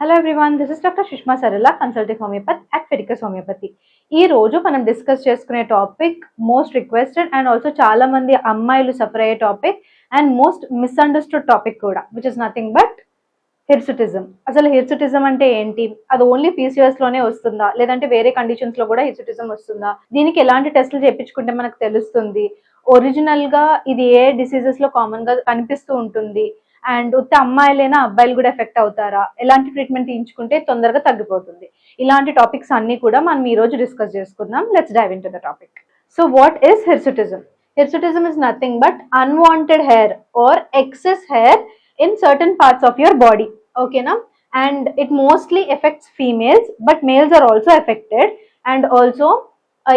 Hello everyone this is doctor Sushma Sarala consulting homeopathy at ఫెడికస్ homeopathy ఈ రోజు మనం discuss చేసుకునే topic most requested and also చాలా మంది అమ్మాయిలు సఫర్ అయ్యే topic and most misunderstood topic కూడా which is nothing but hirsutism అసలు హిర్సుటిజం అంటే ఏంటి? అది ఓన్లీ పీసీఎస్లోనే వస్తుందా? లేదంటే వేరే కండిషన్స్లో కూడా హిర్సుటిజం వస్తుందా? దీనికి ఎలాంటి టెస్టులు చేయించుకుంటే మనకు తెలుస్తుంది? ఒరిజినల్గా ఇది ఏ డిసీజెస్లో కామన్గా కనిపిస్తూ ఉంటుంది? అండ్ ఉత్త అమ్మాయిలైనా అబ్బాయిలు కూడా ఎఫెక్ట్ అవుతారా? ఎలాంటి ట్రీట్మెంట్ తీయించుకుంటే తొందరగా తగ్గిపోతుంది? ఇలాంటి టాపిక్స్ అన్ని కూడా మనం ఈ రోజు డిస్కస్ చేసుకుందాం. Let's dive into the topic so what is hirsutism hirsutism is nothing but unwanted hair or excess hair in certain parts of your body. Okay na? And it mostly affects females but males are also affected. And also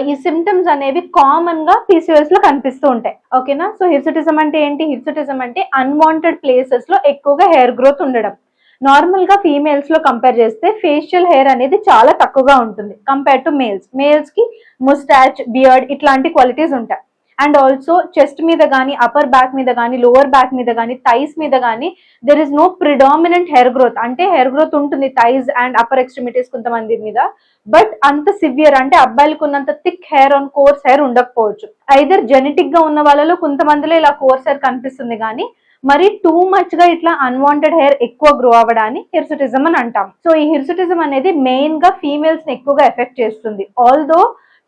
ఈ symptoms అనేవి కామన్గా పీసీఎస్లో కనిపిస్తూ ఉంటాయి. ఓకేనా? So హిర్సటిజం అంటే ఏంటి? హిర్సటిజం అంటే unwanted ప్లేసెస్లో ఎక్కువగా హెయిర్ గ్రోత్ ఉండడం. నార్మల్గా ఫీమేల్స్లో కంపేర్ చేస్తే ఫేషియల్ హెయిర్ అనేది చాలా తక్కువగా ఉంటుంది కంపేర్ టు మేల్స్ మేల్స్కి ముస్టాచ్ బియర్డ్ ఇట్లాంటి క్వాలిటీస్ ఉంటాయి. అండ్ ఆల్సో చెస్ట్ మీద కానీ అప్పర్ బ్యాక్ మీద కానీ లోవర్ బ్యాక్ మీద కానీ థైస్ మీద కానీ there is no predominant hair growth అంటే హెయిర్ గ్రోత్ ఉంటుంది థైస్ అండ్ అప్పర్ ఎక్స్ట్రిమిటీస్ కొంతమంది మీద. బట్ అంత సివియర్ అంటే అబ్బాయిలకు ఉన్నంత thick hair and coarse hair ఉండకపోవచ్చు. ఐదర్ జెనెటిక్గా ఉన్న వాళ్ళలో కొంతమందిలో ఇలా కోర్స్ హెయిర్ కనిపిస్తుంది కానీ మరి టూ మచ్గా ఇట్లా అన్వాంటెడ్ హెయిర్ ఎక్కువ గ్రో అవ్వడాన్ని హిర్సుటిజం అని అంటాం. సో ఈ హిర్సుటిజం అనేది మెయిన్గా ఫీమేల్స్ని ఎక్కువగా ఎఫెక్ట్ చేస్తుంది. ఆల్దో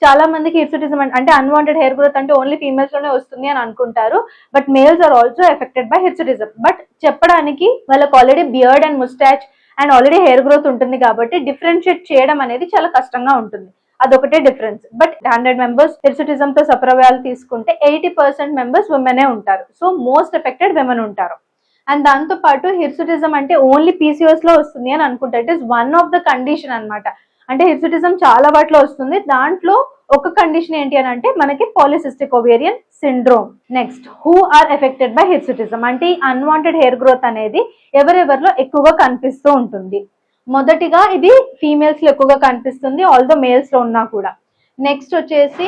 చాలా మందికి ఇర్సిటిజం అంటే అన్వాంటెడ్ హెయిర్ గ్రోత్ అంటే ఓన్లీ ఫీమేల్స్లోనే వస్తుంది అని అనుకుంటారు. But males are also affected by hirsutism but చెప్పడానికి వాళ్ళకి already beard and mustache and already hair growth ఉంటుంది కాబట్టి డిఫరెన్షియేట్ చేయడం అనేది చాలా కష్టంగా ఉంటుంది. అదొకటే difference but hundred members hirsutism తో సప్రవయాలు తీసుకుంటే ఎయిటీ పర్సెంట్ మెంబర్స్ ఉమెనే ఉంటారు. సో మోస్ట్ ఎఫెక్టెడ్ విమెన్ ఉంటారు. అండ్ దాంతో పాటు హిర్సుటిజం అంటే ఓన్లీ పీసీఎస్లో వస్తుంది అని అనుకుంటారు it is one of the condition అన్నమాట. అంటే హిప్సిటిజం చాలా వాటిలో వస్తుంది. దాంట్లో ఒక కండిషన్ ఏంటి అని అంటే మనకి polycystic ovarian syndrome next who are affected by hirsutism అంటే ఈ అన్వాంటెడ్ హెయిర్ గ్రోత్ అనేది ఎవరెవరిలో ఎక్కువగా కనిపిస్తూ ఉంటుంది. మొదటిగా ఇది ఫీమేల్స్లో ఎక్కువగా కనిపిస్తుంది ఆల్దో మేల్స్లో ఉన్నా కూడా. నెక్స్ట్ వచ్చేసి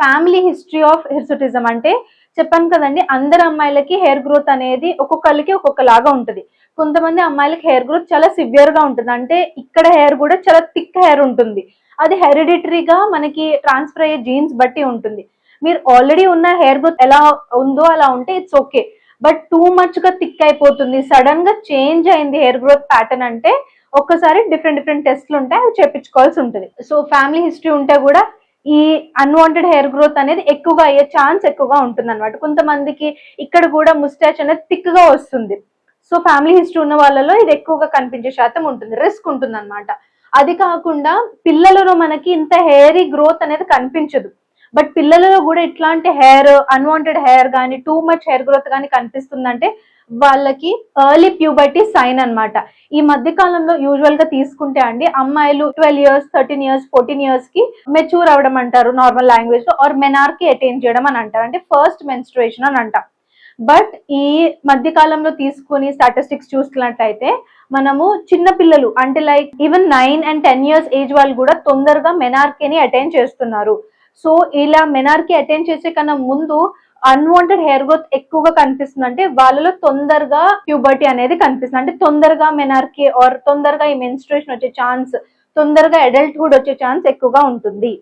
ఫ్యామిలీ హిస్టరీ ఆఫ్ హిర్సుటిజం అంటే చెప్పాను కదండి అందరు అమ్మాయిలకి హెయిర్ గ్రోత్ అనేది ఒక్కొక్కరికి ఒక్కొక్కలాగా ఉంటుంది. కొంతమంది అమ్మాయిలకి హెయిర్ గ్రోత్ చాలా సివియర్గా ఉంటుంది. అంటే ఇక్కడ హెయిర్ కూడా చాలా థిక్ హెయిర్ ఉంటుంది. అది హెరిడిటరీగా మనకి ట్రాన్స్ఫర్ అయ్యే జీన్స్ బట్టి ఉంటుంది. మీరు ఆల్రెడీ ఉన్న హెయిర్ గ్రోత్ ఎలా ఉందో అలా ఉంటే ఇట్స్ ఓకే బట్ టూ మచ్గా థిక్ అయిపోతుంది. సడన్గా చేంజ్ అయింది హెయిర్ గ్రోత్ ప్యాటర్న్ అంటే ఒక్కసారి డిఫరెంట్ డిఫరెంట్ టెస్ట్లు ఉంటాయి. అవి చేపించుకోవాల్సి ఉంటుంది. సో ఫ్యామిలీ హిస్టరీ ఉంటే కూడా ఈ అన్వాంటెడ్ హెయిర్ గ్రోత్ అనేది ఎక్కువగా అయ్యే ఛాన్స్ ఎక్కువగా ఉంటుంది అనమాట కొంతమందికి ఇక్కడ కూడా ముస్టాచ్ అనేది థిక్గా వస్తుంది. సో ఫ్యామిలీ హిస్టరీ ఉన్న వాళ్ళలో ఇది ఎక్కువగా కనిపించే శాతం ఉంటుంది రిస్క్ ఉంటుంది అనమాట అది కాకుండా పిల్లలలో మనకి ఇంత హెయిరీ గ్రోత్ అనేది కనిపించదు. బట్ పిల్లలలో కూడా ఇట్లాంటి హెయిర్ అన్వాంటెడ్ హెయిర్ కానీ టూ మచ్ హెయిర్ గ్రోత్ కానీ కనిపిస్తుందంటే వాళ్ళకి ఎర్లీ ప్యూబర్టీ సైన్ అన్నమాట. ఈ మధ్య కాలంలో యూజువల్గా తీసుకుంటే అండి అమ్మాయిలు twelve years thirteen years fourteen ఇయర్స్కి మెచ్యూర్ అవడం అంటారు నార్మల్ లాంగ్వేజ్లో ఆర్ మెనార్కి అటైన్ చేయడం అని అంటారు. అంటే ఫస్ట్ మెన్స్ట్రేషన్ అని అంటాం. బట్ ఈ మధ్య కాలంలో తీసుకుని స్టాటిస్టిక్స్ చూసుకున్నట్లయితే మనము చిన్న పిల్లలు అంటే like even nine and ten years age వాళ్ళు కూడా తొందరగా మెనార్కేని అటైన్ చేస్తున్నారు. సో ఇలా మెనార్కి అటైన్ చేసే కన్నా ముందు అన్వాంటెడ్ హెయిర్ గ్రోత్ ఎక్కువగా కనిపిస్తుంది. అంటే వాళ్ళలో తొందరగా ప్యూబర్టీ అనేది కనిపిస్తుంది. అంటే తొందరగా మెనార్కి ఆర్ తొందరగా ఈ మెన్స్ట్రేషన్ వచ్చే ఛాన్స్ తొందరగా అడల్ట్హుడ్ వచ్చే ఛాన్స్ ఎక్కువగా ఉంటుంది.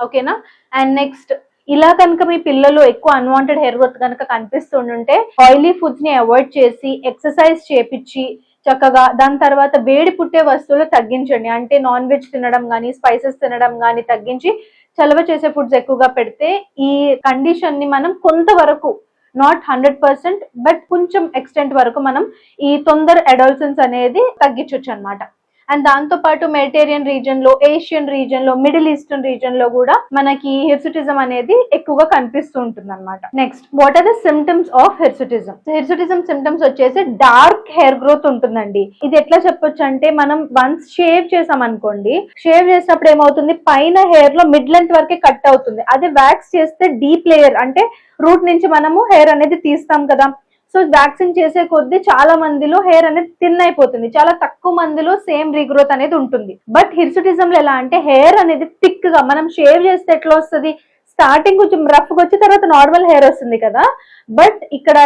ఓకేనా అండ్ నెక్స్ట్ ఇలా కనుక మీ పిల్లలు ఎక్కువ అన్వాంటెడ్ హెయిర్ గ్రోత్ కనుక కనిపిస్తుంటే ఆయిలీ ఫుడ్స్ని అవాయిడ్ చేసి ఎక్సర్సైజ్ చేపించి చక్కగా దాని తర్వాత వేడి పుట్టే వస్తువులు తగ్గించండి. అంటే నాన్ వెజ్ తినడం కానీ స్పైసెస్ తినడం కానీ తగ్గించి చలవ చేసే ఫుడ్స్ ఎక్కువగా పెడితే ఈ కండిషన్ని మనం కొంతవరకు నాట్ హండ్రెడ్ పర్సెంట్ బట్ కొంచెం ఎక్స్టెంట్ వరకు మనం ఈ తొందర అడాల్సన్స్ అనేది తగ్గించవచ్చు అనమాట అండ్ దాంతో పాటు మెడిటేరియన్ రీజన్లో ఏషియన్ రీజన్లో మిడిల్ ఈస్టర్న్ రీజన్లో కూడా మనకి హిర్సుటిజం అనేది ఎక్కువగా కనిపిస్తూ ఉంటుంది అనమాట next what are the symptoms of hirsutism hirsutism symptoms వచ్చేసి డార్క్ హెయిర్ గ్రోత్ ఉంటుందండి. ఇది ఎట్లా చెప్పొచ్చు అంటే మనం వన్స్ షేవ్ చేసాం అనుకోండి షేవ్ చేసినప్పుడు ఏమవుతుంది? పైన హెయిర్లో మిడ్ లెంత్ వరకే కట్ అవుతుంది. అదే వ్యాక్స్ చేస్తే డీప్ లేయర్ అంటే రూట్ నుంచి మనము హెయిర్ అనేది తీస్తాం కదా. సో వ్యాక్సిన్ చేసే కొద్దీ చాలా మందిలో హెయిర్ అనేది థిన్ అయిపోతుంది. చాలా తక్కువ మందిలో సేమ్ రీగ్రోత్ అనేది ఉంటుంది. బట్ హిర్సుటిజం లో ఎలా అంటే హెయిర్ అనేది థిక్గా మనం షేవ్ చేస్తే ఎట్లా వస్తుంది? స్టార్టింగ్ కొంచెం రఫ్ వచ్చి తర్వాత నార్మల్ హెయిర్ వస్తుంది కదా. బట్ ఇక్కడ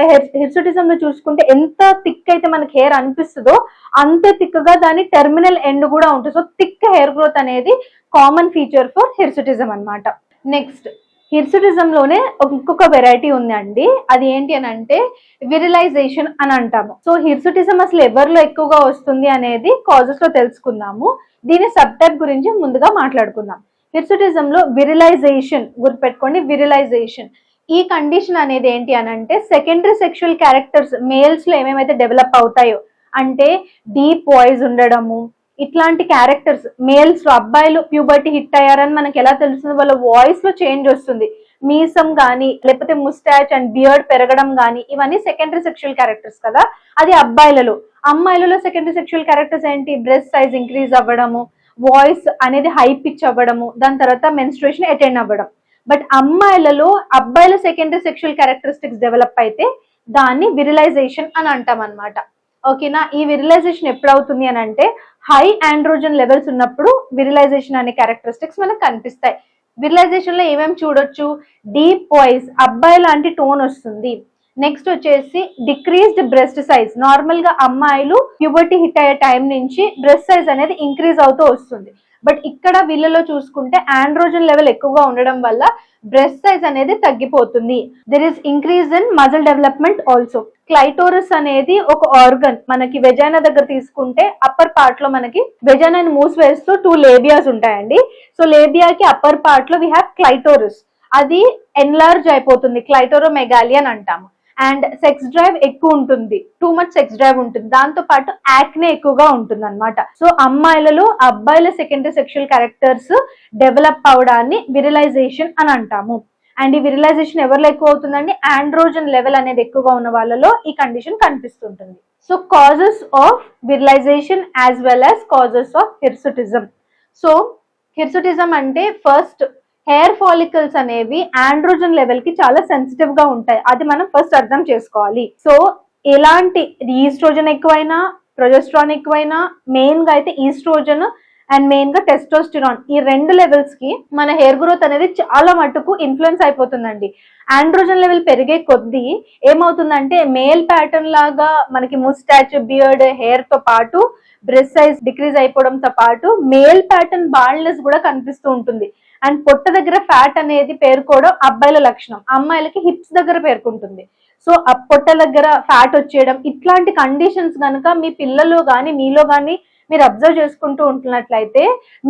హిర్సుటిజం లో చూసుకుంటే ఎంత థిక్ అయితే మనకి హెయిర్ అనిపిస్తుందో అంతే థిక్గా దాని టెర్మినల్ ఎండ్ కూడా ఉంటుంది. సో థిక్ హెయిర్ గ్రోత్ అనేది కామన్ ఫీచర్ ఫర్ హిర్సుటిజం అన్నమాట. నెక్స్ట్ లోనే ఇంకొక వెరైటీ ఉంది అండి అది ఏంటి అని అంటే విరిలైజేషన్ అని అంటాము. సో హిర్సుటిజం అసలు ఎవరిలో ఎక్కువగా వస్తుంది అనేది కాజెస్లో తెలుసుకుందాము. దీని సబ్ టైప్ గురించి ముందుగా మాట్లాడుకుందాం. హిర్సుటిజం లో విరిలైజేషన్ గుర్తుపెట్టుకోండి విరిలైజేషన్ ఈ కండిషన్ అనేది ఏంటి అని అంటే సెకండరీ సెక్షువల్ క్యారెక్టర్స్ మేల్స్లో ఏమేమైతే డెవలప్ అవుతాయో అంటే డీప్ వాయిస్ ఉండడము ఇట్లాంటి క్యారెక్టర్స్ మేల్స్లో అబ్బాయిలు ప్యూబర్టీ హిట్ అయ్యారని మనకి ఎలా తెలుస్తుంది? వాళ్ళ వాయిస్లో చేంజ్ వస్తుంది. మీసం గానీ లేకపోతే ముస్టాచ్ అండ్ బియర్డ్ పెరగడం గానీ ఇవన్నీ సెకండరీ సెక్షువల్ క్యారెక్టర్స్ కదా? అది అబ్బాయిలలో. అమ్మాయిలలో సెకండరీ సెక్షువల్ క్యారెక్టర్స్ ఏంటి? బ్రెస్ట్ సైజ్ ఇంక్రీజ్ అవ్వడము వాయిస్ అనేది హై పిచ్ అవ్వడము దాని తర్వాత మెన్స్ట్రేషన్ అటెండ్ అవ్వడం. బట్ అమ్మాయిలలో అబ్బాయిల సెకండరీ సెక్షువల్ క్యారెక్టరిస్టిక్స్ డెవలప్ అయితే దాన్ని విరిలైజేషన్ అని అంటాం అనమాట ఓకేనా? ఈ విరిలైజేషన్ ఎప్పుడు అవుతుంది అని అంటే హై ఆండ్రోజన్ లెవెల్స్ ఉన్నప్పుడు విరిలైజేషన్ అనే క్యారెక్టరిస్టిక్స్ మనకు కనిపిస్తాయి. విరిలైజేషన్లో ఏమేమి చూడొచ్చు? డీప్ వాయిస్ అబ్బాయి లాంటి టోన్ వస్తుంది. నెక్స్ట్ వచ్చేసి డిక్రీజ్డ్ బ్రెస్ట్ సైజ్ నార్మల్గా అమ్మాయిలు ప్యూబర్టీ హిట్ అయ్యే టైం నుంచి బ్రెస్ట్ సైజ్ అనేది ఇంక్రీజ్ అవుతూ వస్తుంది. బట్ ఇక్కడ వీళ్ళలో చూసుకుంటే ఆండ్రోజన్ లెవెల్ ఎక్కువగా ఉండడం వల్ల బ్రెస్ట్ సైజ్ అనేది తగ్గిపోతుంది. There is increase in muscle development also clitoris అనేది ఒక ఆర్గన్ మనకి వెజైనా దగ్గర తీసుకుంటే అప్పర్ పార్ట్లో మనకి వెజైనాని మూసివేస్తూ టూ లేబియాస్ ఉంటాయండి. సో లేబియాకి అప్పర్ పార్ట్లో వీ హ్యావ్ క్లైటోరస్ అది ఎన్లార్జ్ అయిపోతుంది. క్లైటోరోమెగాలి అని అంటాము. అండ్ సెక్స్ డ్రైవ్ ఎక్కువ ఉంటుంది. టూ మచ్ సెక్స్ డ్రైవ్ ఉంటుంది. దాంతో పాటు యాక్నే ఎక్కువగా ఉంటుంది అనమాట సో అమ్మాయిలలో అబ్బాయిల సెకండరీ సెక్షువల్ క్యారెక్టర్స్ డెవలప్ అవడాన్ని విరిలైజేషన్ అని అంటాము. అండ్ ఈ విరిలైజేషన్ ఎవరిలో ఎక్కువ అవుతుందండి ఆండ్రోజన్ లెవెల్ అనేది ఎక్కువగా ఉన్న వాళ్ళలో ఈ కండిషన్ కనిపిస్తుంటుంది. So causes of virilization as well as causes of hirsutism so hirsutism అంటే ఫస్ట్ హెయిర్ ఫాలికల్స్ అనేవి ఆండ్రోజన్ లెవెల్కి చాలా సెన్సిటివ్గా ఉంటాయి. అది మనం ఫస్ట్ అర్థం చేసుకోవాలి. సో ఎలాంటి ఈస్ట్రోజన్ ఎక్కువైనా ప్రొజెస్ట్రాన్ ఎక్కువైనా మెయిన్గా అయితే ఈస్ట్రోజన్ అండ్ మెయిన్గా టెస్టోస్టిరాన్ ఈ రెండు లెవెల్స్కి మన హెయిర్ గ్రోత్ అనేది చాలా మటుకు ఇన్ఫ్లుయెన్స్ అయిపోతుందండి. ఆండ్రోజన్ లెవెల్ పెరిగే కొద్దీ ఏమవుతుందంటే మేల్ ప్యాటర్న్ లాగా మనకి ముస్టాచ్ బియర్డ్ హెయిర్తో పాటు బ్రెస్ సైజ్ డిక్రీజ్ అయిపోవడంతో పాటు మేల్ ప్యాటర్న్ బాల్నెస్ కూడా కనిపిస్తూ ఉంటుంది. అండ్ పొట్ట దగ్గర ఫ్యాట్ అనేది పేరుకోవడం అబ్బాయిల లక్షణం. అమ్మాయిలకి హిప్స్ దగ్గర పేర్కొంటుంది. సో ఆ పొట్ట దగ్గర ఫ్యాట్ వచ్చేయడం ఇట్లాంటి కండిషన్స్ కనుక మీ పిల్లలు కానీ మీలో కానీ మీరు అబ్జర్వ్ చేసుకుంటూ ఉంటున్నట్లయితే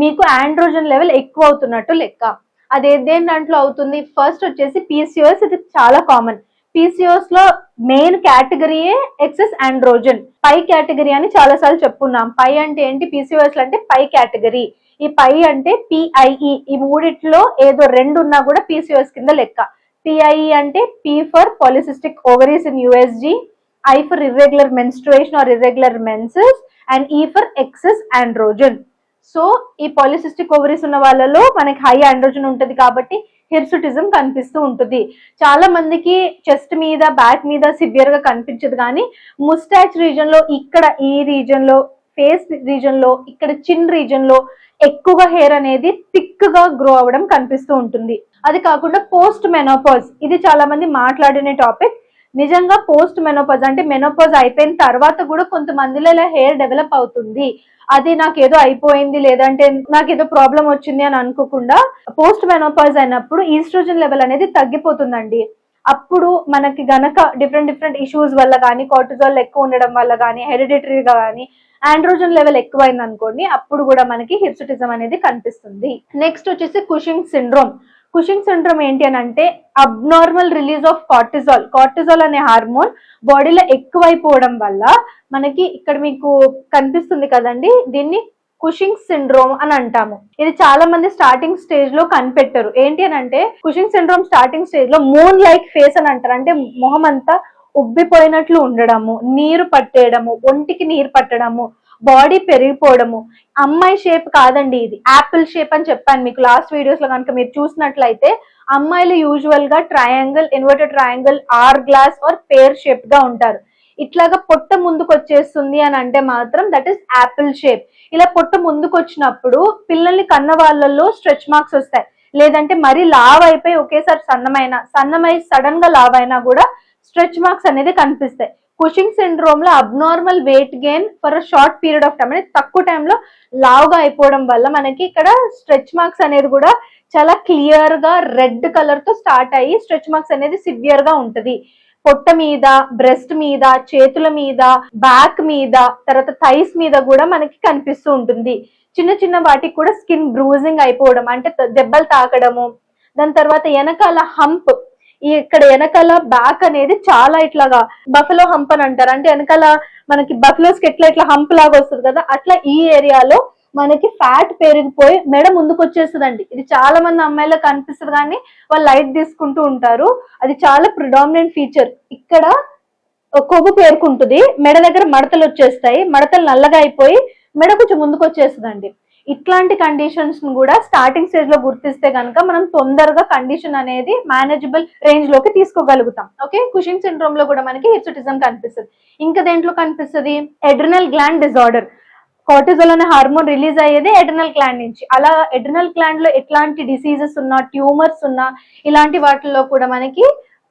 మీకు ఆండ్రోజన్ లెవెల్ ఎక్కువ అవుతున్నట్టు లెక్క. అది దేని దాంట్లో అవుతుంది? ఫస్ట్ వచ్చేసి పీసీఓఎస్ ఇది చాలా కామన్. పీసీఓఎస్లో మెయిన్ కేటగిరీయే ఎక్సెస్ ఆండ్రోజన్. పై కేటగిరీ అని చాలా సార్లు చెప్పుకున్నాం పై అంటే ఏంటి? పీసీఓఎస్ అంటే పై కేటగిరీ. ఈ పై అంటే పిఐఈ ఈ మూడిట్లో ఏదో రెండు ఉన్నా కూడా పీసీఓఎస్ కింద లెక్క. పిఐఈ అంటే P for polycystic ovaries in USG I for irregular menstruation or irregular menses and E for excess androgen so ఈ పాలిసిస్టిక్ ఓవరీస్ ఉన్న వాళ్ళలో మనకి హై ఆండ్రోజన్ ఉంటుంది కాబట్టి హిర్సుటిజం కనిపిస్తూ ఉంటుంది. చాలా మందికి చెస్ట్ మీద బ్యాక్ మీద సివియర్గా కనిపించదు కానీ ముస్టాచ్ రీజన్లో ఇక్కడ ఈ రీజన్లో ఫేస్ రీజన్లో ఇక్కడ చిన్ రీజన్లో ఎక్కువగా హెయిర్ అనేది థిక్గా గ్రో అవ్వడం కనిపిస్తూ ఉంటుంది. అది కాకుండా పోస్ట్ మెనోపాజ్ ఇది చాలా మంది మాట్లాడిన టాపిక్. నిజంగా పోస్ట్ మెనోపాజ్ అంటే మెనోపాజ్ అయిపోయిన తర్వాత కూడా కొంతమందిలో ఇలా హెయిర్ డెవలప్ అవుతుంది. అది నాకు ఏదో అయిపోయింది లేదంటే నాకు ఏదో ప్రాబ్లం వచ్చింది అని అనుకోకుండా పోస్ట్ మెనోపాజ్ అయినప్పుడు ఈస్ట్రోజన్ లెవెల్ అనేది తగ్గిపోతుందండి. అప్పుడు మనకి గనక డిఫరెంట్ డిఫరెంట్ ఇష్యూస్ వల్ల కానీ కార్టిజాల్ ఎక్కువ ఉండడం వల్ల కానీ హెరిడిటరీగా కానీ ఆండ్రోజన్ లెవెల్ ఎక్కువైంది అనుకోండి అప్పుడు కూడా మనకి హిర్సుటిజం అనేది కనిపిస్తుంది. నెక్స్ట్ వచ్చేసి కుషింగ్ సిండ్రోమ్ కుషింగ్ సిండ్రోమ్ ఏంటి అని అంటే abnormal release of cortisol cortisol అనే హార్మోన్ బాడీలో ఎక్కువైపోవడం వల్ల మనకి ఇక్కడ మీకు కనిపిస్తుంది కదండి దీన్ని కుషింగ్ సిండ్రోమ్ అని అంటాము. ఇది చాలా మంది స్టార్టింగ్ స్టేజ్లో కనిపెట్టరు. ఏంటి అని అంటే కుషింగ్ సిండ్రోమ్ స్టార్టింగ్ స్టేజ్లో మూన్ లైక్ ఫేస్ అని అంటారు. అంటే మొహం అంతా ఉబ్బిపోయినట్లు ఉండడము నీరు పట్టేయడము ఒంటికి నీరు పట్టడము బాడీ పెరిగిపోవడము. అమ్మాయి షేప్ కాదండి ఇది. యాపిల్ షేప్ అని చెప్పాను మీకు లాస్ట్ వీడియోస్లో కనుక మీరు చూసినట్లయితే అమ్మాయిలు యూజువల్గా triangle inverted triangle or glass or pear షేప్గా ఉంటారు. ఇట్లాగా పొట్ట ముందుకు వచ్చేస్తుంది అని అంటే మాత్రం దట్ ఈస్ యాపిల్ షేప్. ఇలా పొట్ట ముందుకు వచ్చినప్పుడు పిల్లల్ని కన్న వాళ్ళల్లో స్ట్రెచ్ మార్క్స్ వస్తాయి. లేదంటే మరీ లావ్ అయిపోయి ఒకేసారి సన్నమైన సన్నమై సడన్గా లావ్ అయినా కూడా స్ట్రెచ్ మార్క్స్ అనేది కనిపిస్తాయి. Cushing సిండ్రోమ్లో abnormal weight gain for a short period of time అనేది తక్కువ టైంలో లావుగా అయిపోవడం వల్ల మనకి ఇక్కడ స్ట్రెచ్ మార్క్స్ అనేది కూడా చాలా క్లియర్గా రెడ్ కలర్తో స్టార్ట్ అయ్యి స్ట్రెచ్ మార్క్స్ అనేది సివియర్గా ఉంటది. పొట్ట మీద బ్రెస్ట్ మీద చేతుల మీద బ్యాక్ మీద తర్వాత థైస్ మీద కూడా మనకి కనిపిస్తూ ఉంటుంది. చిన్న చిన్న వాటికి కూడా స్కిన్ బ్రూజింగ్ అయిపోవడం అంటే దెబ్బలు తాకడము దాని తర్వాత వెనకాల హంప్ ఈ ఇక్కడ వెనకాల బ్యాక్ అనేది చాలా ఇట్లాగా బఫలో హంప్ అని అంటారు. అంటే వెనకాల మనకి బఫలోస్కి ఎట్లా ఇట్లా హంప్ లాగా వస్తుంది కదా అట్లా ఈ ఏరియాలో మనకి ఫ్యాట్ పెరిగిపోయి మెడ ముందుకు వచ్చేస్తుందండి. ఇది చాలా మంది అమ్మాయిలకు కనిపిస్తుంది కానీ వాళ్ళు లైట్ తీసుకుంటూ ఉంటారు. అది చాలా ప్రిడామినెంట్ ఫీచర్ ఇక్కడ కొవ్వు పేరుకుంటుంది. మెడ దగ్గర మడతలు వచ్చేస్తాయి. మడతలు నల్లగా అయిపోయి మెడ కొంచెం ముందుకు వచ్చేస్తుందండి. ఇట్లాంటి కండిషన్స్ను కూడా స్టార్టింగ్ స్టేజ్లో గుర్తిస్తే కనుక మనం తొందరగా కండిషన్ అనేది మేనేజబుల్ రేంజ్లోకి తీసుకోగలుగుతాం. ఓకే కుషింగ్ సిండ్రోమ్లో కూడా మనకి హిర్సుటిజం కనిపిస్తుంది. ఇంకా దేంట్లో కనిపిస్తుంది? ఎడ్రినల్ గ్లాండ్ డిజార్డర్ కార్టిజోల్ అనే హార్మోన్ రిలీజ్ అయ్యేది ఎడ్రినల్ గ్లాండ్ నుంచి. అలా ఎడ్రినల్ గ్లాండ్లో ఎట్లాంటి డిసీజెస్ ఉన్నా ట్యూమర్స్ ఉన్నా ఇలాంటి వాటిల్లో కూడా మనకి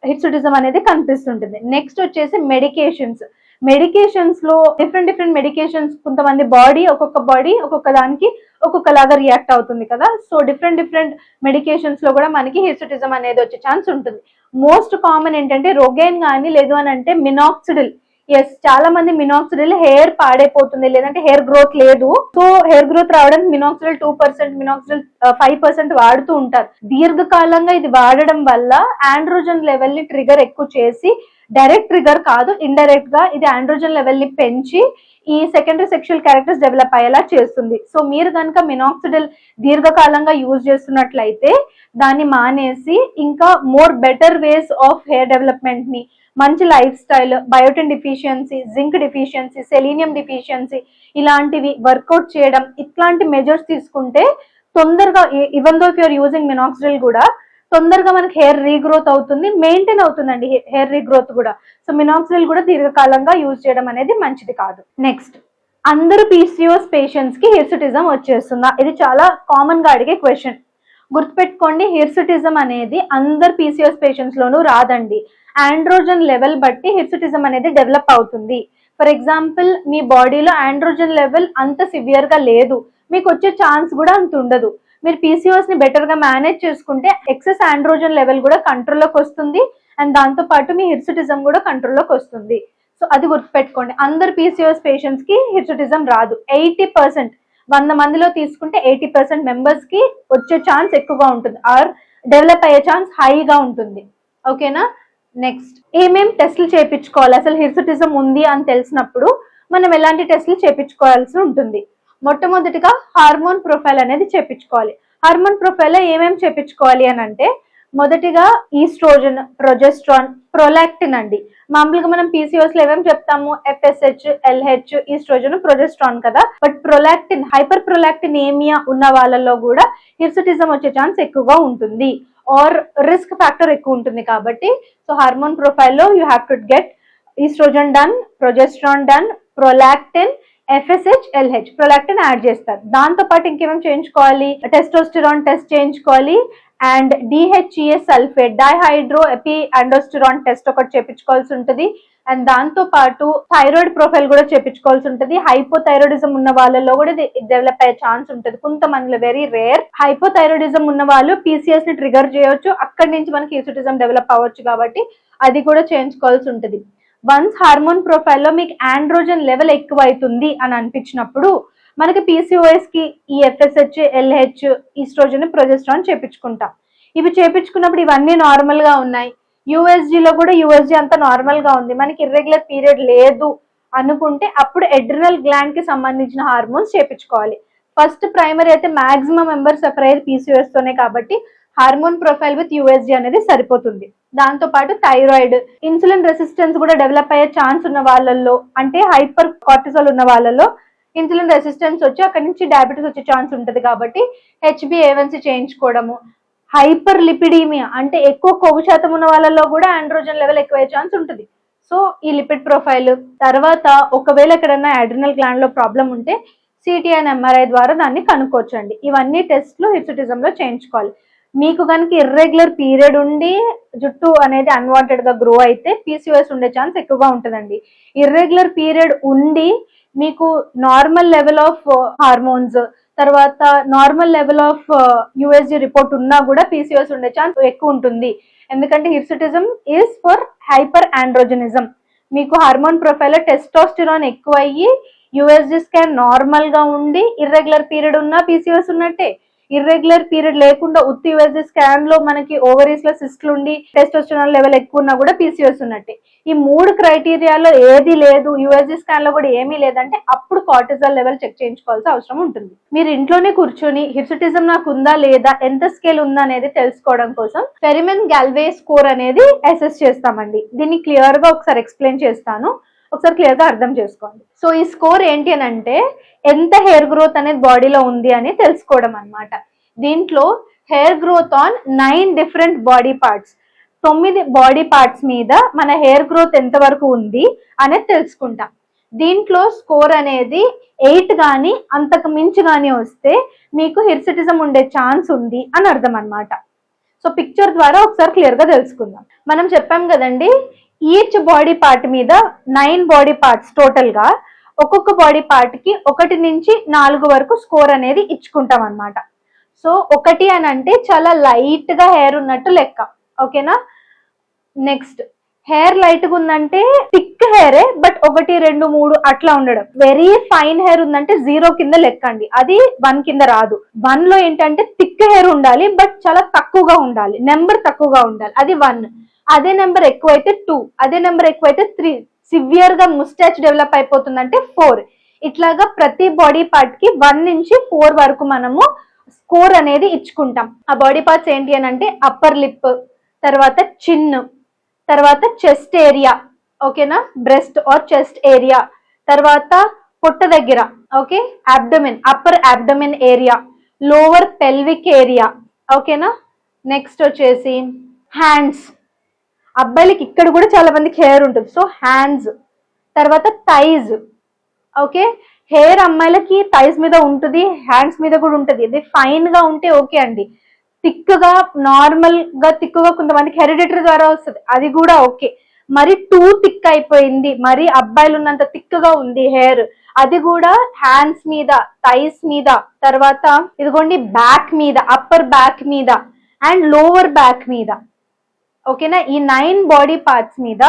హిట్సుటిజం అనేది కనిపిస్తుంటుంది. నెక్స్ట్ వచ్చేసి మెడికేషన్స్ మెడికేషన్స్లో డిఫరెంట్ డిఫరెంట్ మెడికేషన్స్ కొంతమంది బాడీ ఒక్కొక్క బాడీ ఒక్కొక్క దానికి ఒక్కొక్కలాగా రియాక్ట్ అవుతుంది కదా. సో డిఫరెంట్ డిఫరెంట్ మెడికేషన్స్లో కూడా మనకి హిస్టటిజం అనేది వచ్చే ఛాన్స్ ఉంటుంది. మోస్ట్ కామన్ ఏంటంటే రొగైన్ కానీ లేదు అని అంటే మినాక్సిడిల్ ఎస్ చాలా మంది మినాక్సిడిల్ హెయిర్ పాడైపోతుంది లేదంటే హెయిర్ గ్రోత్ లేదు. సో హెయిర్ గ్రోత్ రావడానికి minoxidil two percent minoxidil five percent వాడుతూ ఉంటారు. దీర్ఘకాలంగా ఇది వాడడం వల్ల ఆండ్రోజన్ లెవెల్ని ట్రిగర్ ఎక్కువ చేసి డైరెక్ట్ ట్రిగర్ కాదు ఇండైరెక్ట్గా ఇది ఆండ్రోజన్ లెవెల్ని పెంచి ఈ సెకండరీ సెక్షువల్ క్యారెక్టర్స్ డెవలప్ అయ్యేలా చేస్తుంది. సో మీరు కనుక మినాక్సిడిల్ దీర్ఘకాలంగా యూజ్ చేస్తున్నట్లయితే దాన్ని మానేసి ఇంకా more better ways of hair డెవలప్మెంట్ని మంచి life style biotin deficiency zinc deficiency selenium deficiency ఇలాంటివి వర్కౌట్ చేయడం ఇట్లాంటి మెజర్స్ తీసుకుంటే తొందరగా even though if you're using minoxidil కూడా తొందరగా మనకి హెయిర్ రీగ్రోత్ అవుతుంది మెయింటైన్ అవుతుందండి హెయిర్ రీగ్రోత్ కూడా. సో మినాక్సిల్ కూడా దీర్ఘకాలంగా యూజ్ చేయడం అనేది మంచిది కాదు. నెక్స్ట్ అందరు పీసీఓస్ పేషెంట్స్కి హిర్సుటిజం వచ్చేస్తుందా? ఇది చాలా కామన్గా అడిగే క్వశ్చన్. గుర్తుపెట్టుకోండి హిర్సిటిజం అనేది అందరు పీసీఓస్ పేషెంట్స్ లోనూ రాదండి. ఆండ్రోజన్ లెవెల్ బట్టి హిర్సుటిజం అనేది డెవలప్ అవుతుంది. ఫర్ ఎగ్జాంపుల్ మీ బాడీలో ఆండ్రోజన్ లెవెల్ అంత సివియర్గా లేదు. మీకు వచ్చే ఛాన్స్ కూడా అంత ఉండదు. మీరు పీసీఓస్ని బెటర్గా మేనేజ్ చేసుకుంటే ఎక్సెస్ ఆండ్రోజన్ లెవెల్ కూడా కంట్రోల్లోకి వస్తుంది. అండ్ దాంతో పాటు మీ హిర్సుటిజం కూడా కంట్రోల్లోకి వస్తుంది. సో అది గుర్తుపెట్టుకోండి. అందరు పీసీఓస్ పేషెంట్స్కి హిర్సుటిజం రాదు. ఎయిటీ పర్సెంట్ వంద మందిలో తీసుకుంటే ఎయిటీ పర్సెంట్ మెంబర్స్కి వచ్చే ఛాన్స్ ఎక్కువగా ఉంటుంది. ఆర్ డెవలప్ అయ్యే ఛాన్స్ హైగా ఉంటుంది. ఓకేనా నెక్స్ట్ ఏమేం టెస్ట్లు చేయించుకోవాలి? అసలు హిర్సుటిజం ఉంది అని తెలిసినప్పుడు మనం ఎలాంటి టెస్ట్లు చేయించుకోవాల్సి ఉంటుంది? మొట్టమొదటిగా హార్మోన్ ప్రొఫైల్ అనేది చేపించుకోవాలి. హార్మోన్ ప్రొఫైల్లో ఏమేమి చేపించుకోవాలి అని అంటే మొదటిగా ఈస్ట్రోజన్ ప్రొజెస్ట్రాన్ ప్రొలాక్టిన్ అండి. మామూలుగా మనం పీసీఓస్లో ఏమేమి చెప్తాము? ఎఫ్ఎస్హెచ్ ఎల్హెచ్ ఈస్ట్రోజన్ ప్రొజెస్ట్రాన్ కదా. బట్ ప్రొలాక్టిన్ హైపర్ ప్రొలాక్టిన్ ఏమియా ఉన్న వాళ్ళలో కూడా హిర్సుటిజం వచ్చే ఛాన్స్ ఎక్కువగా ఉంటుంది. ఆర్ రిస్క్ ఫ్యాక్టర్ ఎక్కువ ఉంటుంది కాబట్టి సో హార్మోన్ ప్రొఫైల్లో you have to get estrogen done progesterone done prolactin FSH LH prolactin add చేస్తారు. దాంతో పాటు ఇంకేమేమి చేయించుకోవాలి? టెస్టోస్టిరాన్ టెస్ట్ చేయించుకోవాలి. And DHES sulphate dihydroepiandrosterone test ఒకటి చేపించుకోవాల్సి ఉంటుంది. అండ్ దాంతో పాటు థైరాయిడ్ ప్రొఫైల్ కూడా చేపించుకోవాల్సి ఉంటుంది. హైపోథైరాయిడిజం ఉన్న వాళ్ళలో కూడా డెవలప్ అయ్యే ఛాన్స్ ఉంటుంది. కొంతమందిలో వెరీ రేర్ హైపోథైరాయిడిజం ఉన్న వాళ్ళు పీసీఎస్ని ట్రిగర్ చేయొచ్చు అక్కడి నుంచి మనకి ఈసుటిజం డెవలప్ అవ్వచ్చు కాబట్టి అది కూడా చేయించుకోవాల్సి ఉంటుంది. వన్స్ హార్మోన్ ప్రొఫైల్లో మీకు ఆండ్రోజన్ లెవెల్ ఎక్కువ అవుతుంది అని అనిపించినప్పుడు మనకి పీసీఓఎస్కి ఈ ఎఫ్ఎస్హెచ్ ఎల్హెచ్ ఈస్ట్రోజన్ ప్రొజెస్ట్రాన్ చేపించుకుంటాం. ఇవి చేపించుకున్నప్పుడు ఇవన్నీ నార్మల్గా ఉన్నాయి. యూఎస్జీలో లో కూడా యూఎస్జీ అంతా నార్మల్గా ఉంది. మనకి ఇర్రెగ్యులర్ పీరియడ్ లేదు అనుకుంటే అప్పుడు ఎడ్రినల్ గ్లాండ్కి సంబంధించిన హార్మోన్స్ చేపించుకోవాలి. ఫస్ట్ ప్రైమరీ అయితే మాక్సిమం మెంబర్స్ సఫర్ అయ్యేది పీసీఓఎస్తోనే కాబట్టి హార్మోన్ ప్రొఫైల్ విత్ యూఎస్జీ అనేది సరిపోతుంది. దాంతో పాటు థైరాయిడ్ ఇన్సులిన్ రెసిస్టెన్స్ కూడా డెవలప్ అయ్యే ఛాన్స్ ఉన్న వాళ్ళల్లో అంటే హైపర్ కార్టిజాల్ ఉన్న వాళ్ళలో ఇన్సులిన్ రెసిస్టెన్స్ వచ్చి అక్కడి నుంచి డయాబెటీస్ వచ్చే ఛాన్స్ ఉంటుంది కాబట్టి హెచ్బిఏవన్సీ చేయించుకోవడము. హైపర్ లిపిడీమియా అంటే ఎక్కువ కొవ్వు శాతం ఉన్న వాళ్ళలో కూడా ఆండ్రోజన్ లెవెల్ ఎక్కువయ్యే ఛాన్స్ ఉంటుంది. సో ఈ లిపిడ్ ప్రొఫైల్ తర్వాత ఒకవేళ ఎక్కడన్నా అడ్రినల్ గ్లాండ్లో ప్రాబ్లం ఉంటే సిటీ అండ్ ఎంఆర్ఐ ద్వారా దాన్ని కనుక్కోవచ్చండి. ఇవన్నీ టెస్ట్లు హిప్సిటిజంలో చేయించుకోవాలి. మీకు కనుక ఇర్రెగ్యులర్ పీరియడ్ ఉండి జుట్టు అనేది అన్వాంటెడ్గా గ్రో అయితే పీసీఓఎస్ ఉండే ఛాన్స్ ఎక్కువగా ఉంటుందండి. ఇర్రెగ్యులర్ పీరియడ్ ఉండి మీకు నార్మల్ లెవెల్ ఆఫ్ హార్మోన్స్ తర్వాత normal level of USG report ఉన్నా కూడా పీసీఓఎస్ ఉండే ఛాన్స్ ఎక్కువ ఉంటుంది. ఎందుకంటే hirsutism is for hyper androgenism మీకు హార్మోన్ ప్రొఫైల్ టెస్టోస్టిరాన్ ఎక్కువ అయ్యి యుఎస్జి స్కాన్ నార్మల్గా ఉండి ఇర్రెగ్యులర్ పీరియడ్ ఉన్నా పీసీఓఎస్ ఉన్నట్టే. ఇర్రెగ్యులర్ పీరియడ్ లేకుండా ఉత్తి యుఎస్జి స్కాన్లో మనకి ఓవరీస్లో సిస్ట్లు ఉండి టెస్టోస్టిరాన్ లెవెల్ ఎక్కువ ఉన్నా కూడా పీసీఎస్ ఉన్నట్టే. ఈ మూడు క్రైటీరియాలో ఏది లేదు యుఎస్జి స్కాన్లో కూడా ఏమీ లేదంటే అప్పుడు కార్టిజాల్ లెవెల్ చెక్ చేయించుకోవాల్సిన అవసరం ఉంటుంది. మీరు ఇంట్లోనే కూర్చొని హిర్సుటిజం నాకు ఉందా లేదా ఎంత స్కేల్ ఉందా అనేది తెలుసుకోవడం కోసం ఫెరిమెన్ గాల్వే స్కోర్ అనేది అసెస్ చేస్తామండి. దీన్ని క్లియర్గా ఒకసారి ఎక్స్ప్లెయిన్ చేస్తాను. ఒకసారి క్లియర్గా అర్థం చేసుకోండి. సో ఈ స్కోర్ ఏంటి అని అంటే ఎంత హెయిర్ గ్రోత్ అనేది బాడీలో ఉంది అని తెలుసుకోవడం అన్నమాట. దీంట్లో hair growth on nine different body parts తొమ్మిది బాడీ పార్ట్స్ మీద మన హెయిర్ గ్రోత్ ఎంత వరకు ఉంది అనేది తెలుసుకుంటాం. దీంట్లో స్కోర్ అనేది ఎయిట్ కానీ అంతకు మించి కానీ వస్తే మీకు హిర్సిటిజం ఉండే ఛాన్స్ ఉంది అని అర్థం అన్నమాట. సో పిక్చర్ ద్వారా ఒకసారి క్లియర్గా తెలుసుకుందాం. మనం చెప్పాం కదండి ఈచ్ బాడీ పార్ట్ మీద నైన్ బాడీ పార్ట్స్ టోటల్గా ఒక్కొక్క బాడీ పార్ట్కి ఒకటి నుంచి నాలుగు వరకు స్కోర్ అనేది ఇచ్చుకుంటాం అన్నమాట. సో ఒకటి అని అంటే చాలా లైట్గా హెయిర్ ఉన్నట్టు లెక్క. ఓకేనా నెక్స్ట్ హెయిర్ లైట్గా ఉందంటే థిక్ హెయిరే బట్ ఒకటి రెండు మూడు అట్లా ఉండడం. వెరీ ఫైన్ హెయిర్ ఉందంటే జీరో కింద లెక్కండి అది వన్ కింద రాదు. వన్లో ఏంటంటే థిక్ హెయిర్ ఉండాలి బట్ చాలా తక్కువగా ఉండాలి. నెంబర్ తక్కువగా ఉండాలి. అది వన్ అదే నెంబర్ ఎక్కువైతే టూ అదే నెంబర్ ఎక్కువైతే త్రీ సివియర్గా ముస్టాచ్ డెవలప్ అయిపోతుందంటే ఫోర్ ఇట్లాగా ప్రతి బాడీ పార్ట్కి వన్ నుంచి ఫోర్ వరకు మనము స్కోర్ అనేది ఇచ్చుకుంటాం. ఆ బాడీ పార్ట్స్ ఏంటి అని అంటే అప్పర్ లిప్ తర్వాత చిన్ తర్వాత చెస్ట్ ఏరియా ఓకేనా బ్రెస్ట్ ఆర్ చెస్ట్ ఏరియా తర్వాత పొట్ట దగ్గర okay abdomen upper abdomen area lower pelvic area ఓకేనా నెక్స్ట్ వచ్చేసి హ్యాండ్స్ అబ్బాయిలకి ఇక్కడ కూడా చాలా మందికి హెయిర్ ఉంటుంది. సో హ్యాండ్స్ తర్వాత థైజ్ ఓకే హెయిర్ అమ్మాయిలకి థైజ్ మీద ఉంటుంది హ్యాండ్స్ మీద కూడా ఉంటుంది. ఇది ఫైన్గా ఉంటే ఓకే అండి. థిక్గా నార్మల్గా థిక్గా కొంతమందికి హెరిడిటరీ ద్వారా వస్తుంది. అది కూడా ఓకే మరి టూ థిక్ అయిపోయింది. మరి అబ్బాయిలు ఉన్నంత థిక్గా ఉంది హెయిర్ అది కూడా హ్యాండ్స్ మీద థైస్ మీద తర్వాత ఇదిగోండి బ్యాక్ మీద అప్పర్ బ్యాక్ మీద అండ్ లోవర్ బ్యాక్ మీద. ఓకేనా? ఈ నైన్ బాడీ పార్ట్స్ మీద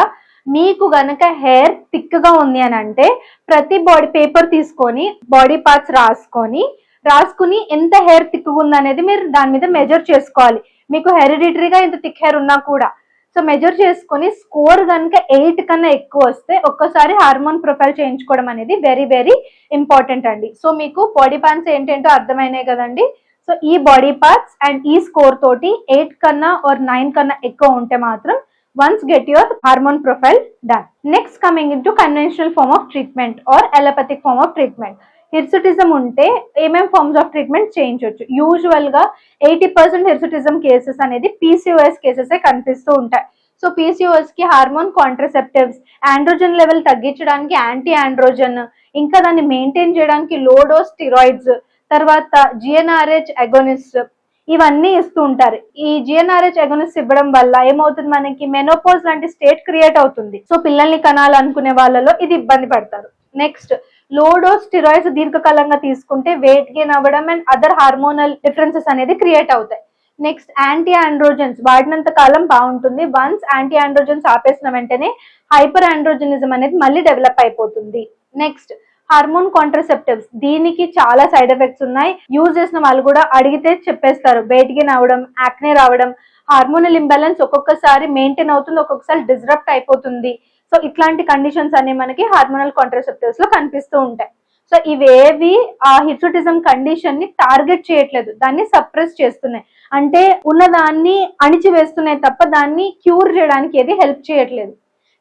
మీకు గనక హెయిర్ థిక్గా ఉంది అని అంటే ప్రతి బాడీ పేపర్ తీసుకొని బాడీ పార్ట్స్ రాసుకొని రాసుకుని ఎంత హెయిర్ థిక్ ఉంది అనేది మీరు దాని మీద మెజర్ చేసుకోవాలి. మీకు హెరిడిటరీగా ఇంత థిక్ హెయిర్ ఉన్నా కూడా. సో మెజర్ చేసుకొని స్కోర్ కనుక ఎయిట్ కన్నా ఎక్కువ వస్తే ఒక్కసారి హార్మోన్ ప్రొఫైల్ చేయించుకోవడం అనేది వెరీ వెరీ ఇంపార్టెంట్ అండి. సో మీకు బాడీ పార్ట్స్ ఏంటంటో అర్థమైనాయి కదండి. సో ఈ బాడీ పార్ట్స్ అండ్ ఈ స్కోర్ తోటి ఎయిట్ కన్నా ఆర్ నైన్ కన్నా ఎక్కువ ఉంటే మాత్రం once get your hormone profile done next coming in to conventional form of treatment or allopathic form of treatment hirsutism ఉంటే ఏమేం ఫార్మ్స్ ఆఫ్ ట్రీట్మెంట్ చేయించవచ్చు? యూజువల్గా ఎయిటీ పర్సెంట్ హిర్సుటిజం కేసెస్ అనేది పీసీఓఎస్ కేసెస్ కనిపిస్తూ ఉంటాయి. సో పీసీఓఎస్కి హార్మోన్ కాంట్రసెప్టివ్స్ ఆండ్రోజన్ లెవెల్ తగ్గించడానికి anti androgen ఇంకా దాన్ని మెయింటైన్ చేయడానికి లోడో స్టిరాయిడ్స్ తర్వాత జిఎన్ఆర్హెచ్ అగోనిస్ట్ ఇవన్నీ ఇస్తూ ఉంటారు. ఈ జిఎన్ఆర్హెచ్ అగోనిస్ట్ ఇవ్వడం వల్ల ఏమవుతుంది మనకి? మెనోపోజ్ లాంటి స్టేట్ క్రియేట్ అవుతుంది. సో పిల్లల్ని కనాలనుకునే వాళ్ళలో ఇది ఇబ్బంది పడతారు. నెక్స్ట్ లోడో స్టిరాయిడ్స్ దీర్ఘకాలంగా తీసుకుంటే వెయిట్ గెయిన్ అవ్వడం అండ్ అదర్ హార్మోనల్ డిఫరెన్సెస్ అనేది క్రియేట్ అవుతాయి. నెక్స్ట్ యాంటీ ఆండ్రోజన్స్ వాడినంత కాలం బాగుంటుంది. వన్స్ యాంటీ ఆండ్రోజన్స్ ఆపేసిన వెంటనే హైపర్ ఆండ్రోజనిజం అనేది మళ్ళీ డెవలప్ అయిపోతుంది. Next hormone contraceptives. దీనికి చాలా సైడ్ ఎఫెక్ట్స్ ఉన్నాయి. యూజ్ చేసిన వాళ్ళు కూడా అడిగితే చెప్పేస్తారు. బయటికి రావడం యాక్నే రావడం హార్మోనల్ ఇంబ్యాలెన్స్ ఒక్కొక్కసారి మెయింటైన్ అవుతుంది ఒక్కొక్కసారి డిస్రప్ట్ అయిపోతుంది. సో ఇట్లాంటి కండిషన్స్ అన్ని మనకి హార్మోనల్ కాంట్రసెప్టివ్స్లో కనిపిస్తూ ఉంటాయి. సో ఇవేవి ఆ హిర్సుటిజం కండిషన్ని టార్గెట్ చేయట్లేదు. దాన్ని సప్రెస్ చేస్తున్నాయి. అంటే ఉన్నదాన్ని అణిచివేస్తున్నాయి తప్ప దాన్ని క్యూర్ చేయడానికి ఏది హెల్ప్ చేయట్లేదు.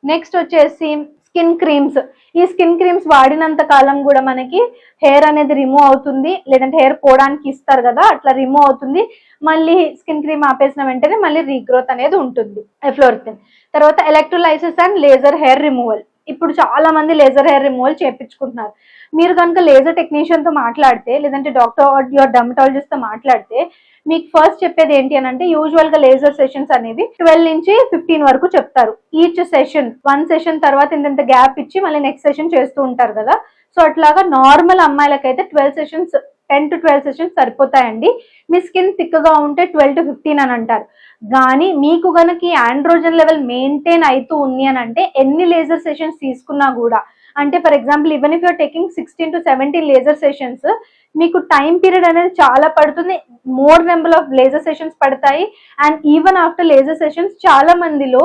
నెక్స్ట్ వచ్చేసి స్కిన్ క్రీమ్స్ ఈ స్కిన్ క్రీమ్స్ వాడినంత కాలం కూడా మనకి హెయిర్ అనేది రిమూవ్ అవుతుంది. లేదంటే హెయిర్ పోవడానికి ఇస్తారు కదా అట్లా రిమూవ్ అవుతుంది. మళ్ళీ స్కిన్ క్రీమ్ ఆపేసిన వెంటనే మళ్ళీ రీగ్రోత్ అనేది ఉంటుంది. ఫ్లోర్థిన్ తర్వాత electrolysis and laser hair removal ఇప్పుడు చాలా మంది లేజర్ హెయిర్ రిమూవల్ చేయించుకుంటున్నారు మీరు కనుక లేజర్ టెక్నీషియన్తో మాట్లాడితే లేదంటే డాక్టర్ యువర్ డర్మటాలజిస్ట్తో మాట్లాడితే మీకు ఫస్ట్ చెప్పేది ఏంటి అని అంటే యూజువల్గా లేజర్ సెషన్స్ అనేవి ట్వెల్వ్ నుంచి ఫిఫ్టీన్ వరకు చెప్తారు. ఈచ్ సెషన్ వన్ సెషన్ తర్వాత ఇంత గ్యాప్ ఇచ్చి మళ్ళీ నెక్స్ట్ సెషన్ చేస్తూ ఉంటారు కదా. సో అట్లాగా normal అమ్మాయిలకైతే twelve sessions ten to twelve sessions సరిపోతాయండి. మీ స్కిన్ థిక్గా ఉంటే ట్వెల్వ్ టు ఫిఫ్టీన్ అని అంటారు. కానీ మీకు గనక ఈ ఆండ్రోజన్ లెవెల్ మెయింటైన్ అవుతూ ఉంది అని అంటే ఎన్ని లేజర్ సెషన్స్ తీసుకున్నా కూడా అంటే for example even if you're taking sixteen to seventeen laser sessions మీకు టైం పీరియడ్ అనేది చాలా పడుతుంది. More number of laser sessions పడతాయి. And even after laser sessions చాలా మందిలో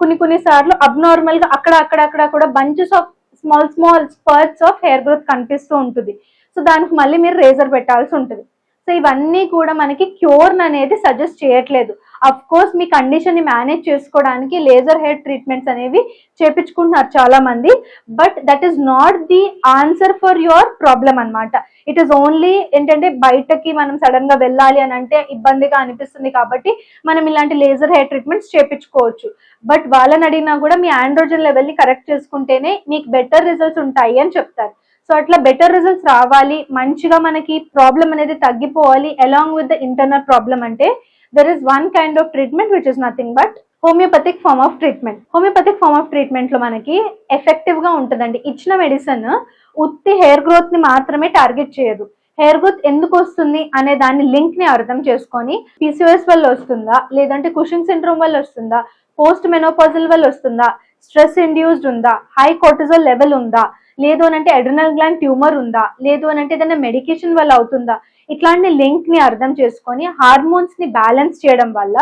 కొన్ని కొన్ని సార్లు అబ్నార్మల్గా అక్కడ అక్కడ అక్కడ కూడా bunches of small small spurts of hair growth కనిపిస్తూ ఉంటుంది. సో దానికి మళ్ళీ మీరు రేజర్ పెట్టాల్సి ఉంటుంది. సో ఇవన్నీ కూడా మనకి క్యూర్ అనేది సజెస్ట్ చేయట్లేదు. అఫ్ కోర్స్ మీ కండిషన్ని మేనేజ్ చేసుకోవడానికి లేజర్ హెయిర్ ట్రీట్మెంట్స్ అనేవి చేపించుకుంటున్నారు చాలా మంది but that is not the answer for your problem అన్నమాట. ఇట్ ఈస్ ఓన్లీ ఏంటంటే బయటకి మనం సడన్గా వెళ్ళాలి అని అంటే ఇబ్బందిగా అనిపిస్తుంది కాబట్టి మనం ఇలాంటి లేజర్ హెయిర్ ట్రీట్మెంట్స్ చేపించుకోవచ్చు. బట్ వాళ్ళని అడిగినా కూడా మీ ఆండ్రోజన్ లెవెల్ని కరెక్ట్ చేసుకుంటేనే మీకు బెటర్ రిజల్ట్స్ ఉంటాయి అని చెప్తారు. సో అట్లా బెటర్ రిజల్ట్స్ రావాలి మంచిగా మనకి ప్రాబ్లం అనేది తగ్గిపోవాలి along with the internal problem అంటే there is one kind of treatment which is nothing but homeopathic form of treatment homeopathic form of ట్రీట్మెంట్లో మనకి ఎఫెక్టివ్గా ఉంటుందండి. ఇచ్చిన మెడిసిన్ ఉత్తి హెయిర్ గ్రోత్ని మాత్రమే టార్గెట్ చేయదు. హెయిర్ గ్రోత్ ఎందుకు వస్తుంది అనే దాని లింక్ని అర్థం చేసుకొని పీసీఓఎస్ వల్ల వస్తుందా లేదంటే కుషింగ్ సిండ్రోమ్ వల్ల వస్తుందా పోస్ట్ మెనోపాజల్ వల్ల వస్తుందా స్ట్రెస్ ఇండ్యూస్డ్ ఉందా? హై కోర్టిజోల్ లెవెల్ ఉందా? లేదు అని అంటే అడ్రినల్ గ్లాండ్ ట్యూమర్ ఉందా? లేదు అని అంటే ఏదైనా మెడికేషన్ వల్ల అవుతుందా? ఇట్లాంటి లింక్ని అర్థం చేసుకొని హార్మోన్స్ని బ్యాలెన్స్ చేయడం వల్ల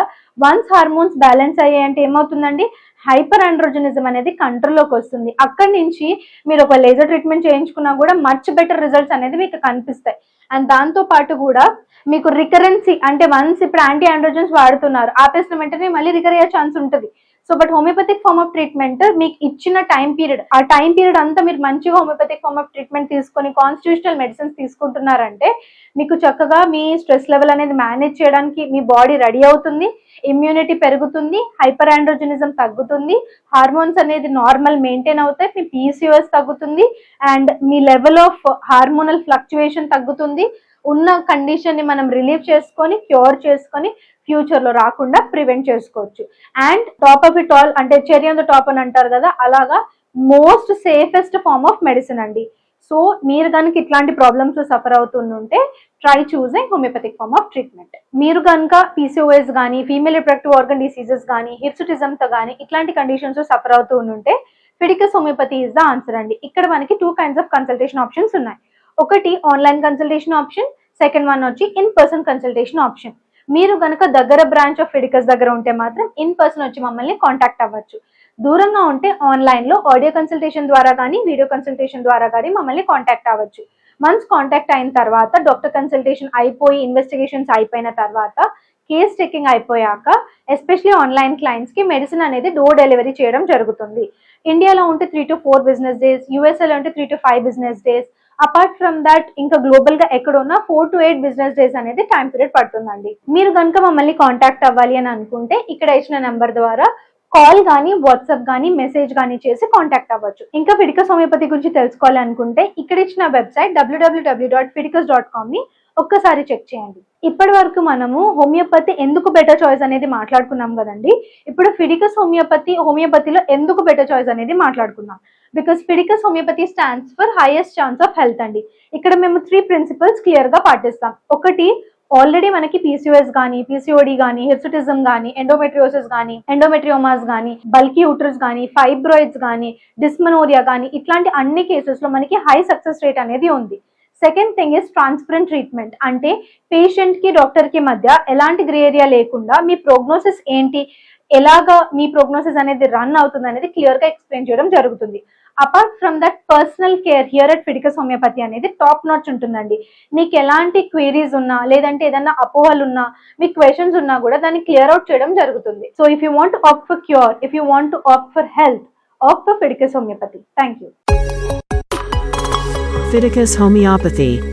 వన్స్ హార్మోన్స్ బ్యాలెన్స్ అయ్యాయంటే ఏమవుతుందండి? హైపర్ ఆండ్రోజనిజం అనేది కంట్రోల్లోకి వస్తుంది. అక్కడి నుంచి మీరు ఒక లేజర్ ట్రీట్మెంట్ చేయించుకున్నా కూడా మచ్ బెటర్ రిజల్ట్స్ అనేది మీకు కనిపిస్తాయి. అండ్ దాంతో పాటు కూడా మీకు రికరెన్సీ అంటే వన్స్ ఇప్పుడు యాంటీ ఆండ్రోజన్స్ వాడుతున్నారు ఆపేసిన వెంటనే మళ్ళీ రికర్ అయ్యే ఛాన్స్ ఉంటుంది. So but homeopathic form of treatment మీకు ఇచ్చిన టైం పీరియడ్ ఆ టైం పీరియడ్ అంతా మీరు మంచిగా హోమియోపతిక్ ఫార్మ్ ఆఫ్ ట్రీట్మెంట్ తీసుకొని కాన్స్టిట్యూషనల్ మెడిసిన్స్ తీసుకుంటున్నారంటే మీకు చక్కగా మీ స్ట్రెస్ లెవెల్ అనేది మేనేజ్ చేయడానికి మీ బాడీ రెడీ అవుతుంది ఇమ్యూనిటీ పెరుగుతుంది హైపర్ ఆండ్రోజనిజం తగ్గుతుంది హార్మోన్స్ అనేది నార్మల్ మెయింటైన్ అవుతాయి మీ పీసీఓఎస్ తగ్గుతుంది అండ్ మీ లెవెల్ ఆఫ్ హార్మోనల్ ఫ్లక్చువేషన్ తగ్గుతుంది ఉన్న కండిషన్ని మనం రిలీవ్ చేసుకొని క్యూర్ చేసుకొని ఫ్యూచర్లో రాకుండా ప్రివెంట్ చేసుకోవచ్చు. And top of it all అంటే చెరీ ఆన్ ద టాప్ అని అంటారు కదా అలాగా most safest form of medicine అండి. సో మీరు కనుక ఇట్లాంటి ప్రాబ్లమ్స్ సఫర్ అవుతుంటే ట్రై చూసే హోమియోపతిక్ ఫార్మ్ ఆఫ్ ట్రీట్మెంట్ మీరు కనుక పీసీఓఎస్ కానీ ఫీమేల్ రిప్రొడక్టివ్ ఆర్గన్ డిసీజెస్ కానీ హిప్సిటిజంతో కానీ ఇట్లాంటి కండిషన్స్ సఫర్ అవుతూ ఉంటే Fiticus homeopathy is the answer అండి. ఇక్కడ మనకి two kinds of consultation options ఉన్నాయి. ఒకటి online consultation option second one వచ్చి ఇన్ పర్సన్ కన్సల్టేషన్ ఆప్షన్ మీరు కనుక దగ్గర బ్రాంచ్ ఆఫ్ ఫిడికస్ దగ్గర ఉంటే మాత్రం ఇన్ పర్సన్ వచ్చి మమ్మల్ని కాంటాక్ట్ అవ్వచ్చు. దూరంగా ఉంటే ఆన్లైన్లో ఆడియో కన్సల్టేషన్ ద్వారా కానీ వీడియో కన్సల్టేషన్ ద్వారా కానీ మమ్మల్ని కాంటాక్ట్ అవ్వచ్చు. మంత్స్ కాంటాక్ట్ అయిన తర్వాత డాక్టర్ కన్సల్టేషన్ అయిపోయి ఇన్వెస్టిగేషన్స్ అయిపోయిన తర్వాత కేస్ చెకింగ్ అయిపోయాక ఎస్పెషలీ ఆన్లైన్ క్లయింట్స్కి మెడిసిన్ అనేది డోర్ డెలివరీ చేయడం జరుగుతుంది. ఇండియాలో ఉంటే three to four business days యూఎస్ఏలో ఉంటే three to five business days apart from that ఇంకా గ్లోబల్గా ఎక్కడ ఉన్నా four to eight business days అనేది టైం పీరియడ్ పడుతుందండి. మీరు కనుక మమ్మల్ని కాంటాక్ట్ అవ్వాలి అని అనుకుంటే ఇక్కడ ఇచ్చిన నెంబర్ ద్వారా కాల్ కానీ వాట్సాప్ కానీ మెసేజ్ కానీ చేసి కాంటాక్ట్ అవ్వచ్చు. ఇంకా ఫిడికస్ హోమియోపతి గురించి తెలుసుకోవాలనుకుంటే ఇక్కడ ఇచ్చిన website W W W dot Fiticus dot కామ్ని ఒక్కసారి చెక్ చేయండి. ఇప్పటి వరకు మనము హోమియోపతి ఎందుకు బెటర్ చాయిస్ అనేది మాట్లాడుకున్నాం కదండి? ఇప్పుడు ఫిడికస్ హోమియోపతి హోమియోపతిలో ఎందుకు బెటర్ చాయిస్ అనేది మాట్లాడుకుందాం. Because Fiticus homeopathy stands for highest chance of health అండి. ఇక్కడ మేము త్రీ ప్రిన్సిపల్స్ క్లియర్గా పాటిస్తాం. ఒకటి ఆల్రెడీ మనకి పీసీఓఎస్ కానీ పీసీఓడి కానీ హిర్సుటిజం కానీ ఎండోమెట్రియోసిస్ కానీ ఎండోమెట్రియోమాస్ కానీ బల్కీ యూటర్స్ కానీ ఫైబ్రాయిడ్స్ కానీ డిస్మనోరియా కానీ ఇట్లాంటి అన్ని కేసెస్లో మనకి హై సక్సెస్ రేట్ అనేది ఉంది. Second thing is transparent treatment అంటే పేషెంట్కి డాక్టర్కి మధ్య ఎలాంటి గ్రే ఏరియా లేకుండా మీ ప్రోగ్నోసిస్ ఏంటి ఎలాగా మీ ప్రోగ్నోసిస్ అనేది రన్ అవుతుంది అనేది క్లియర్గా ఎక్స్ప్లెయిన్ చేయడం జరుగుతుంది. Apart from that personal care here at Fiticus homeopathy అనేది టాప్ నాచ్ ఉంటుందండి. మీకు ఎలాంటి క్వీరీస్ ఉన్నా లేదంటే ఏదైనా అపోహలు ఉన్నా మీ క్వశ్చన్స్ ఉన్నా కూడా దాన్ని క్లియర్ అవుట్ చేయడం జరుగుతుంది. So if you want opt for cure if you want opt for health opt for Fiticus homeopathy thank you Fiticus Homeopathy.